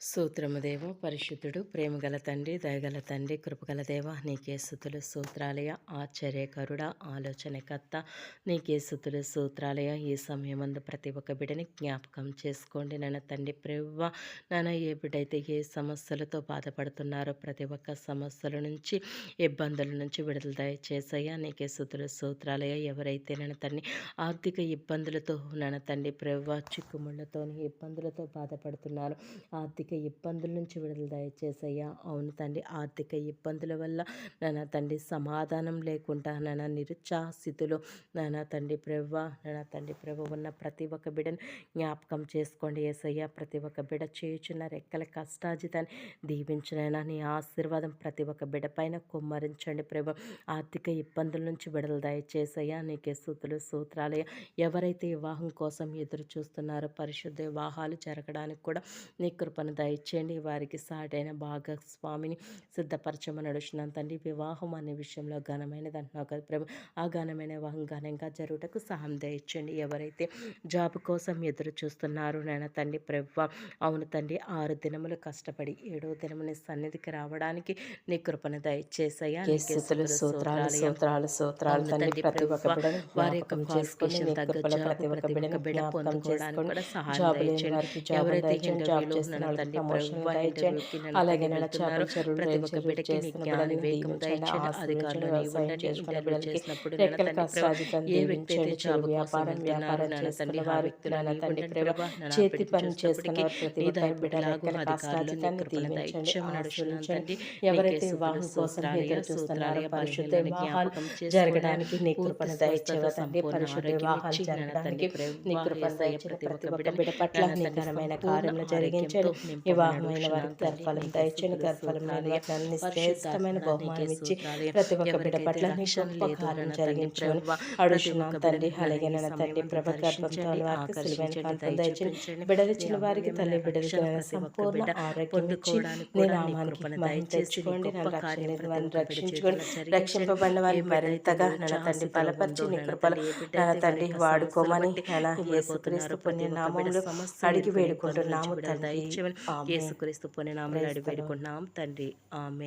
సూత్రముదేవ పరిశుద్ధుడు ప్రేమగల తండ్రి దయగల తండ్రి కృపగల దేవ నీకే సుతులు సూత్రాలయ ఆశ్చర్యకరుడ ఆలోచనకర్త నీకే సుతులు సూత్రాలయ ఈ సమయమందు ప్రతి ఒక్క బిడ్డని జ్ఞాపకం చేసుకోండి. నన్న తండ్రి ప్రవ్వ నాన్న ఏ బిడ్డైతే ఏ సమస్యలతో బాధపడుతున్నారో ప్రతి ఒక్క సమస్యల నుంచి ఇబ్బందుల నుంచి విడుదల దయచేసయ్యా నీకే సుతులు సూత్రాలయ ఎవరైతే నన్న తండ్రి ఆర్థిక ఇబ్బందులతో నన్న తండ్రి ప్రవ్వ చిక్కుముళ్ళతో ఇబ్బందులతో బాధపడుతున్నారు ఆర్థిక ఆర్థిక ఇబ్బందుల నుంచి విడుదల దయచేసయ్యా. అవును తండ్రి ఆర్థిక ఇబ్బందుల వల్ల నాన్న తండ్రి సమాధానం లేకుండా నాన్న నిరుత్సాహస్థితిలో నాన్న తండ్రి ప్రవ్వ నాన్న తండ్రి ప్రభు ఉన్న ప్రతి ఒక్క బిడను జ్ఞాపకం చేసుకోండి ఏసయ్య. ప్రతి ఒక్క బిడ చేయుచున్న రెక్కల కష్టాజితాన్ని దీవించినైనా నీ ఆశీర్వాదం ప్రతి ఒక్క బిడ పైన కుమ్మరించండి ప్రభు. ఆర్థిక ఇబ్బందుల నుంచి విడుదల దయచేసయ్యా. నీకే సూతులు సూత్రాలయ ఎవరైతే వివాహం కోసం ఎదురు చూస్తున్నారో పరిశుద్ధ వివాహాలు జరగడానికి కూడా నీ కృపను దయచేయండి. వారికి సాటైన భాగస్వామిని సిద్ధపరచమని నడుచున్నాను తండ్రి వివాహం అనే విషయంలో ఘనమైనది అంటున్నావు కదా ప్రభు. ఆ ఘనమైన వివాహం ఘనంగా జరుగుటకు సహాయం దయచేయండి. ఎవరైతే జాబ్ కోసం ఎదురు చూస్తున్నారు నాయన తండ్రి ప్రభు అవును తండ్రి ఆరు దినములు కష్టపడి ఏడో దినముని సన్నిధికి రావడానికి నీ కృపను దయచేసయ్యా. సూత్రాలు సూత్రాలు తండ్రి ప్రతి ఒక్క వారి యొక్క క్వాలిఫికేషన్ తగ్గ ప్రతి ఒక్క బిడ్డ బిడ్డ పొందుకోవడానికి కూడా సహాయం దయచేయండి. ఎవరైతే ప్రమోషన్ అలాగే చేపల చెరువులు బిడ్డకి దయచేయండి అధికారులు ఇంటర్వ్యూ చేసినప్పుడు ఏ వ్యక్తి అయితే జాబ్ వ్యాపారం వ్యాపారం చేస్తున్న ఆ వ్యక్తులను తండ్రి ప్రభ చేతి పని చేస్తున్న ప్రతి బిడ్డలకు అధికారులు దీవించండి ఎవరైతే వివాహం కోసం ఎదురు చూస్తున్నారో పరిశుద్ధ వివాహాలు జరగడానికి నీ కృపను దయచేవ తండ్రి పరిశుద్ధ వివాహాలు జరగడానికి నీ కృపను దయచేవ ప్రతి ఒక్క బిడ్డ పట్ల నీ ఘనమైన కార్యములు జరిగించండి వివాహమైన వారికి గర్భఫలం దయచేని అన్ని శ్రేష్టమైన బహుమానం ఇచ్చి ప్రతి ఒక్క బిడ్డ పట్ల నీ గొప్ప కార్యం జరిగించమని అడుగుతున్నాం తండ్రి అలాగే నన్న తండ్రి ప్రభ గర్భంతో వారికి సులువైన కాంతం దయచేని బిడలిచ్చిన వారికి తల్లి బిడలికి సంపూర్ణ ఆరోగ్యం ఇచ్చి నీ నామానికి మహిమ తెచ్చుకోండి నన్ను రక్షణ రక్షించుకోండి రక్షింపబడిన వారి మరింతగా నన్న తండ్రి బలపరిచి నీ కృపలు నన్న తండ్రి వాడుకోమని నన్న యేసుక్రీస్తు పుణ్య నామంలో అడిగి వేడుకుంటున్నాము తండ్రి యేసుక్రీస్తు పుణ్యనామం అడిగి వేడుకుంటున్నాం. తండ్రి ఆమె